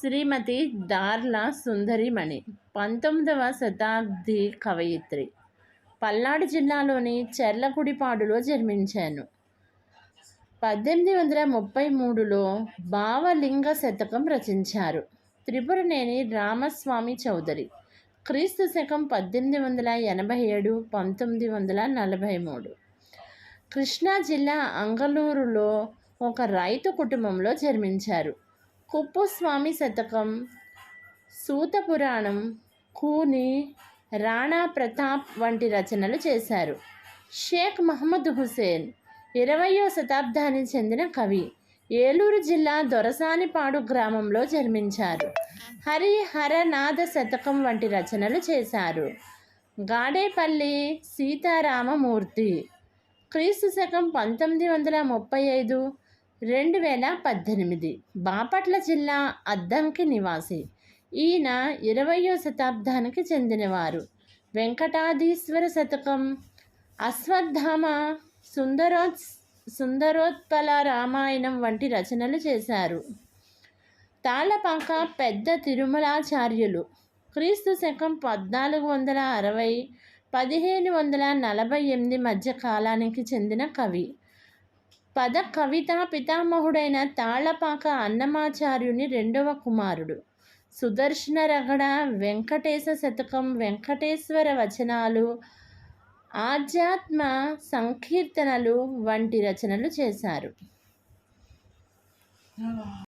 శ్రీమతి దార్ల సుందరిమణి పంతొమ్మిదవ శతాబ్ది కవయిత్రి. పల్నాడు జిల్లాలోని చెర్లకుడిపాడులో జన్మించాను. పద్దెనిమిది వందల ముప్పై మూడులో భావలింగ శతకం రచించారు. త్రిపురనేని రామస్వామి చౌదరి క్రీస్తు శకం పద్దెనిమిది వందల ఎనభై ఏడు పంతొమ్మిది వందల నలభై మూడు. కృష్ణా జిల్లా అంగలూరులో ఒక రైతు కుటుంబంలో జన్మించారు. కుప్పుస్వామి శతకం సూత పురాణం కూని రాణా ప్రతాప్ వంటి రచనలు చేశారు. షేక్ మహమ్మద్ హుసేన్ ఇరవయో శతాబ్దానికి చెందిన కవి ఏలూరు జిల్లా దొరసానిపాడు గ్రామంలో జన్మించారు. హరిహరనాథ శతకం వంటి రచనలు చేశారు. గాడేపల్లి సీతారామమూర్తి క్రీస్తు శకం పంతొమ్మిది వందల ముప్పై ఐదు రెండు వేల పద్దెనిమిది బాపట్ల జిల్లా అద్దంకి నివాసి. ఈయన ఇరవయో శతాబ్దానికి చెందినవారు. వెంకటాధీశ్వర శతకం అశ్వత్థామ సుందరోత్ సుందరోత్పల రామాయణం వంటి రచనలు చేశారు. తాళపాక పెద్ద తిరుమలాచార్యులు. క్రీస్తు శకం పద్నాలుగు వందల అరవై పదిహేను వందల నలభై ఎనిమిది మధ్య కాలానికి చెందిన కవి. పద కవితా పితామహుడైన తాళపాక అన్నమాచార్యుని రెండవ కుమారుడు. సుదర్శన రగడ వెంకటేశ శతకం వెంకటేశ్వర వచనాలు ఆధ్యాత్మ సంకీర్తనలు వంటి రచనలు చేశారు.